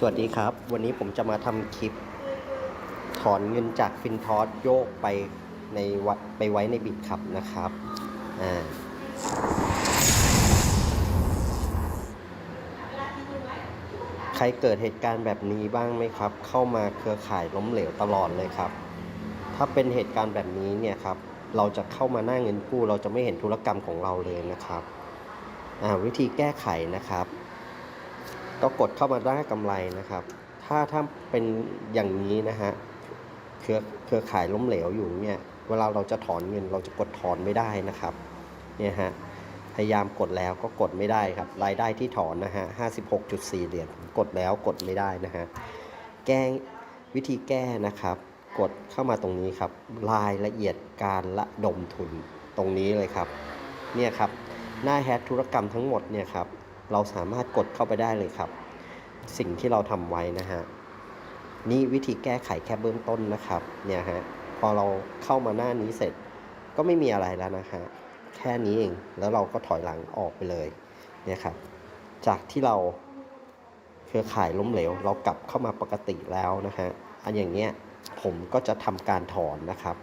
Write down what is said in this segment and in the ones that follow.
สวัสดีครับ วันนี้ผมจะมาทำคลิป ถอนเงินจากฟินทอสโยกไปในวะไปไว้ในบิตคับนะครับอ่าใครเกิดเหตุการณ์แบบนี้บ้างไหมครับ เข้ามาเครือข่ายล้มเหลวตลอดเลยครับ ถ้าเป็นเหตุการณ์แบบนี้เนี่ยครับ เราจะเข้ามาหน้าเงินกู้ เราจะไม่เห็นธุรกรรมของเราเลยนะครับอ่าวิธีแก้ไขนะครับ ก็กดเข้ามาได้กำไรนะครับ ถ้าถ้าเป็นอย่างนี้นะฮะเครือเครือข่ายล้มเหลวอยู่เนี่ยเวลาเราจะถอนเงินเราจะกดถอนไม่ได้นะครับเนี่ยฮะพยายามกดแล้วก็กดไม่ได้ครับ รายได้ที่ถอนนะฮะ56.4 เหรียญกดแล้วกดไม่ได้นะฮะแก้วิธีแก้นะครับ กดเข้ามาตรงนี้ครับ รายละเอียดการระดมทุนตรงนี้เลยครับ เนี่ยครับ หน้าแฮชธุรกรรมทั้งหมดเนี่ยครับ เราสามารถกดเข้าไปได้เลยครับ สิ่งที่เราทำไว้นะฮะนี่วิธีแก้ไขแค่เบื้องต้นนะครับเนี่ยฮะพอเราเข้ามาหน้านี้เสร็จก็ไม่มีอะไรแล้วนะฮะแค่นี้เองแล้วเราก็ถอยหลังออกไปเลยเนี่ยครับจากที่เราเครือข่ายล้มเหลว เรากลับเข้ามาปกติแล้วนะฮะอันอย่างเนี้ยผมก็จะทำการถอนนะครับ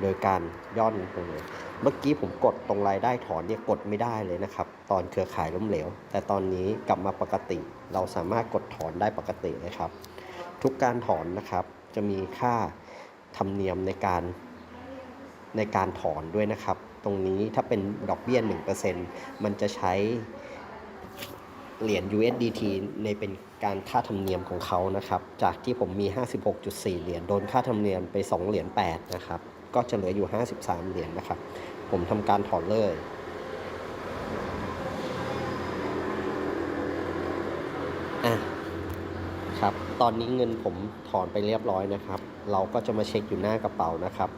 โดยการย่อนตรงนี้เมื่อกี้ผมกดตรงรายได้ถอนเนี่ยกดไม่ได้เลยนะครับ ตอนเครือข่ายล้มเหลว แต่ตอนนี้กลับมาปกติ เราสามารถกดถอนได้ปกติเลยครับ ทุกการถอนนะครับจะมีค่าธรรมเนียมในการในการถอนด้วยนะครับ ตรงนี้ถ้าเป็นดอกเบี้ย 1%มันจะใช้เหรียญ USDT ในเป็นการค่าธรรมเนียมของเขานะครับ จากที่ผมมี 56.4 เหรียญโดนค่าธรรมเนียมไป 2 เหรียญ8นะครับ ก็จะเหลืออยู่ 53 เหรียญนะครับ ผมทำการถอนเลยอะครับ ตอนนี้เงินผมถอนไปเรียบร้อยนะครับ เราก็จะมาเช็คอยู่หน้ากระเป๋านะครับ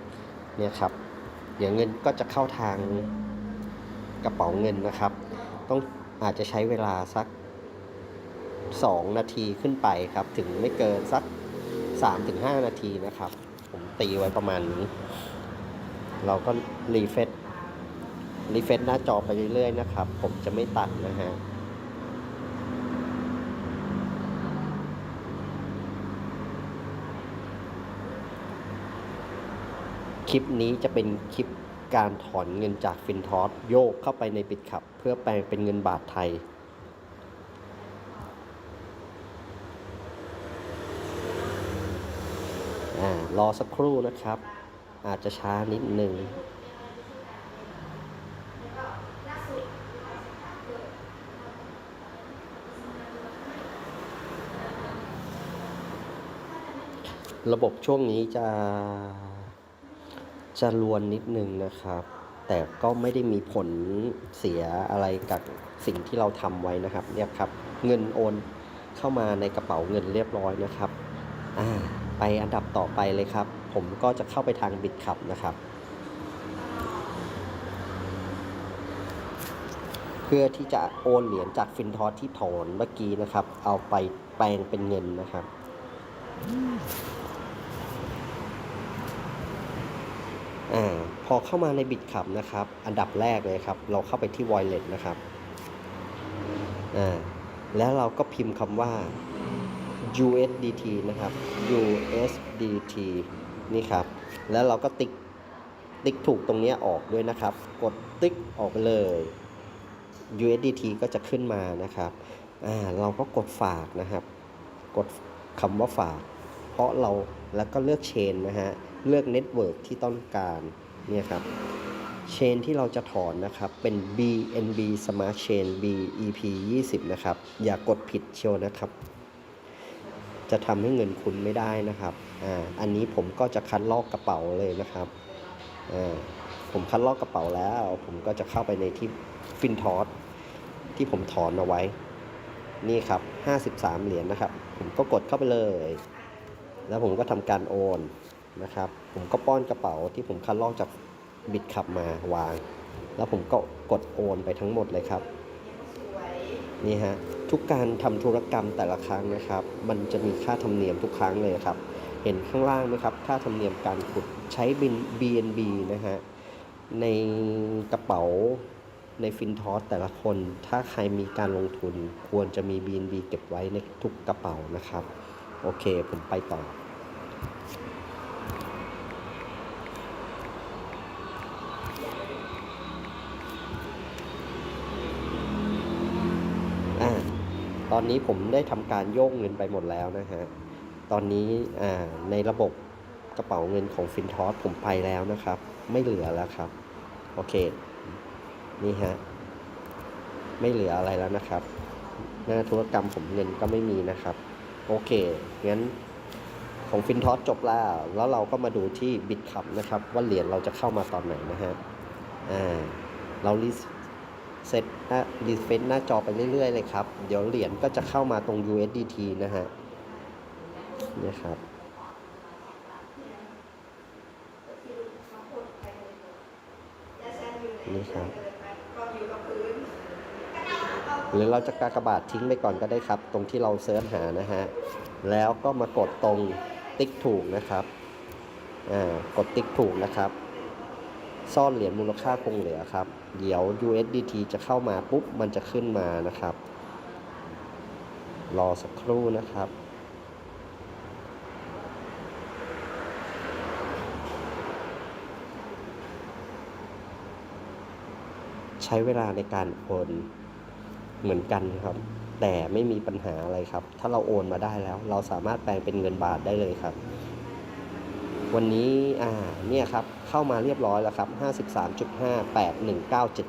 เนี่ยครับ เดี๋ยวเงินก็จะเข้าทางกระเป๋าเงินนะครับ ต้องอาจจะใช้เวลาสัก 2 นาทีขึ้นไปครับ ถึงไม่เกินสัก 3-5 นาทีนะครับ ผมตีไว้ประมาณนี้ เราก็รีเฟซรีเฟซหน้าจอไปเรื่อยๆนะครับ ผมจะไม่ตัดนะฮะคลิปนี้จะเป็นคลิปการถอนเงินจากฟินทอสโยกเข้าไปในบิตคับ เพื่อแปลงเป็นเงินบาทไทยอ่ารอสักครู่นะครับ อาจจะช้านิดหนึ่งระบบช่วงนี้จะจะรวนนิดนึงนะครับ แต่ก็ไม่ได้มีผลเสียอะไรกับสิ่งที่เราทำไว้นะครับ เนี่ยครับ เงินโอนเข้ามาในกระเป๋าเงินเรียบร้อยนะครับ อ่า ไปอันดับต่อไปเลยครับ ผมก็จะเข้าไปทางบิตคับนะครับ เพื่อที่จะโอนเหรียญจากฟินทอสที่ถอนเมื่อกี้นะครับ เอาไปแปลงเป็นเงินนะครับอพอเข้ามาในบิตคับนะครับ อันดับแรกเลยครับ เราเข้าไปที่ Wallet นะครับแล้วเราก็พิมพ์คำว่า USDT นะครับ USDT นี่ครับ แล้วเราก็ติ๊กติ๊กถูกตรงนี้ออกด้วยนะครับ กดติ๊กออกไปเลย USDT ก็จะขึ้นมานะครับอ่าเราก็กดฝากนะครับ กดคำว่าฝาก เพราะเราแล้วก็เลือกเชนนะฮะ เลือกเน็ตเวิร์กที่ต้องการเนี่ยครับ เชนที่เราจะถอนนะครับ เป็น BNB Smart Chain BEP 20 นะครับ อย่ากดผิดเชียวนะครับ จะทำให้เงินคุณไม่ได้นะครับ อ่าอันนี้ผมก็จะคัดลอกกระเป๋าเลยนะครับอ่าผมคัดลอกกระเป๋าแล้ว ผมก็จะเข้าไปในที่ฟินทอสที่ผมถอนเอาไว้ นี่ครับ 53 เหรียญนะครับ ผมก็กดเข้าไปเลย แล้วผมก็ทำการโอนนะครับ ผมก็ป้อนกระเป๋าที่ผมคัดลอกจากบิตขับมาวาง แล้วผมก็กดโอนไปทั้งหมดเลยครับ นี่ฮะ ทุกการทำธุรกรรมแต่ละครั้งนะครับ มันจะมีค่าธรรมเนียมทุกครั้งเลยครับ เห็นข้างล่างไหมครับ ค่าธรรมเนียมการขุดใช้บิน BNB นะฮะ ในกระเป๋าในฟินทอสแต่ละคน ถ้าใครมีการลงทุนควรจะมี BNB เก็บไว้ในทุกกระเป๋านะครับ โอเค ผมไปต่ออ่าตอนนี้ผมได้ทำการโยกเงินไปหมดแล้วนะฮะ ตอนนี้ในระบบกระเป๋าเงินของฟินทอสผมไปแล้วนะครับ ไม่เหลือแล้วครับ โอเค นี่ฮะ ไม่เหลืออะไรแล้วนะครับ หน้าธุรกรรมผมเงินก็ไม่มีนะครับ โอเค งั้นของฟินทอสจบแล้ว แล้วเราก็มาดูที่บิตคับนะครับ ว่าเหรียญเราจะเข้ามาตอนไหนนะฮะ อ่า เราลิสเซ็ตน้ารีเฟซหน้าจอไปเรื่อยๆเลยครับ เดี๋ยวเหรียญก็จะเข้ามาตรง USDT นะฮะ นี่ครับ นี่ครับหรือเราจะกากบาททิ้งไปก่อนก็ได้ครับ ตรงที่เราเสิร์ชหานะฮะ แล้วก็มากดตรงติ๊กถูกนะครับ อ่า กดติ๊กถูกนะครับ ซ่อนเหรียญมูลค่าคงเหลือครับ เดี๋ยว USDT จะเข้ามาปุ๊บ มันจะขึ้นมานะครับ รอสักครู่นะครับ ใช้เวลาในการโอนเหมือนกันครับ แต่ไม่มีปัญหาอะไรครับ ถ้าเราโอนมาได้แล้ว เราสามารถแปลงเป็นเงินบาทได้เลยครับ วันนี้อ่าเนี่ยครับเข้ามาเรียบร้อยแล้วครับ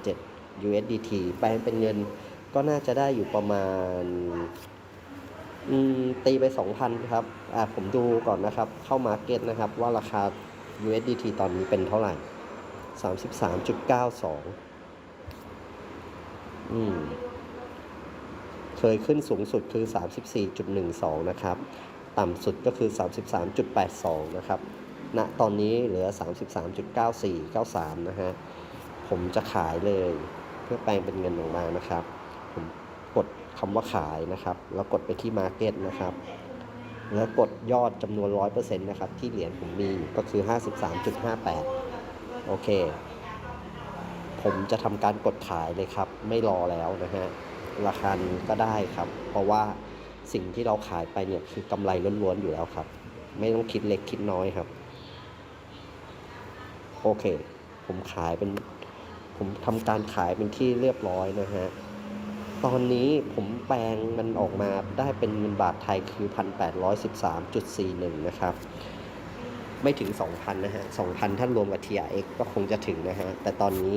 53.581977 USDT แปลงเป็นเงินก็น่าจะได้อยู่ประมาณอืมตีไป 2,000 ครับ อ่า ผมดูก่อนนะครับ เข้ามาเก็ตนะครับ ว่าราคา USDT ตอนนี้เป็นเท่าไหร่ 33.92 อืมเคยขึ้นสูงสุดคือ 34.12 นะครับ ต่ำสุดก็คือ 33.82 นะครับณตอนนี้เหลือ 33.94 93 นะฮะ ผมจะขายเลยเพื่อแปลงเป็นเงินออกมานะครับ ผมกดคำว่าขายนะครับ แล้วกดไปที่ Market นะครับ แล้วกดยอดจำนวน 100%นะครับ ที่เหรียญผมมีอยู่ก็คือ 53.58 โอเค ผมจะทำการกดขายเลยครับ ไม่รอแล้วนะฮะราคานี้ก็ได้ครับ เพราะว่าสิ่งที่เราขายไปเนี่ยคือกำไรล้วนๆอยู่แล้วครับ ไม่ต้องคิดเล็กคิดน้อยครับ โอเค ผมขายเป็น ผมทำการขายเป็นที่เรียบร้อยนะฮะตอนนี้ผมแปลงมันออกมาได้เป็นเงินบาทไทยคือ 1,813.41 นะครับ ไม่ถึง 2,000 นะฮะ 2,000 ถ้ารวมกับ TRX ก็คงจะถึงนะฮะ แต่ตอนนี้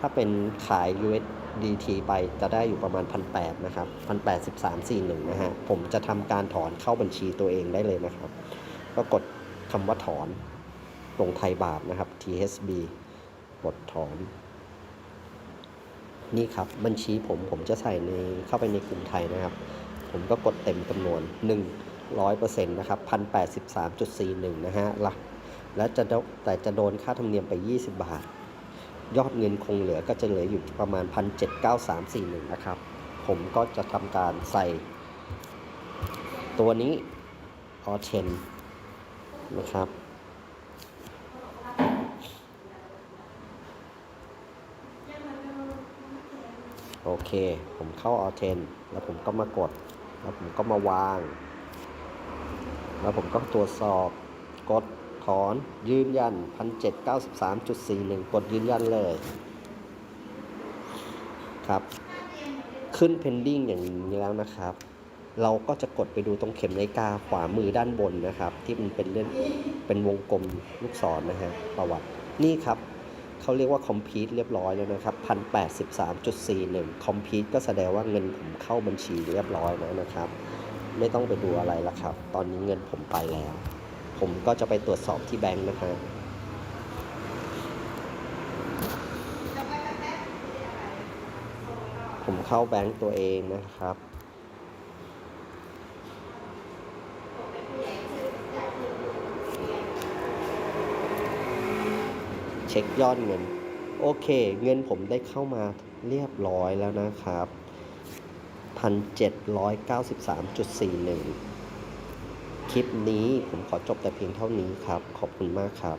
ถ้าเป็นขาย USDT ไปจะได้อยู่ประมาณ 1,800 นะครับ 1,813.41 นะฮะ ผมจะทำการถอนเข้าบัญชีตัวเองได้เลยนะครับ ก็กดคำว่าถอนตรงไทยบาทนะครับ TSB กดถอน นี่ครับ บัญชีผมผมจะใส่ในเข้าไปในกลุ่มไทยนะครับ ผมก็กดเต็มจำนวน 100%นะครับ1,083.41 นะฮะละและจะแต่จะโดนค่าธรรมเนียมไป 20 บาท ยอดเงินคงเหลือก็จะเหลืออยู่ประมาณ 1,79341 นะครับ ผมก็จะทำการใส่ ตัวนี้ออเชนนะครับโอเค ผมเข้าออเทนแล้วผมก็มากด แล้วผมก็มาวาง แล้วผมก็ตรวจสอบกดถอนยืนยัน 1793.41 กดยืนยันเลย ครับ ขึ้น pending อย่างนี้แล้วนะครับ เราก็จะกดไปดูตรงเข็มนาฬิกาขวามือด้านบนนะครับ ที่มันเป็นเล่นเป็นวงกลมลูกศรนะฮะประวัตินี่ครับเขาเรียกว่า complete เรียบร้อยแล้วนะครับ1,083.41 complete ก็แสดงว่าเงินผมเข้าบัญชีเรียบร้อยแล้วนะครับ ไม่ต้องไปดูอะไรละครับ ตอนนี้เงินผมไปแล้ว ผมก็จะไปตรวจสอบที่แบงค์นะครับผมเข้าแบงค์ตัวเองนะครับ เช็คยอดเงิน โอเค เงินผมได้เข้ามาเรียบร้อยแล้วนะครับ 1,793.41 คลิปนี้ผมขอจบแต่เพียงเท่านี้ครับ ขอบคุณมากครับ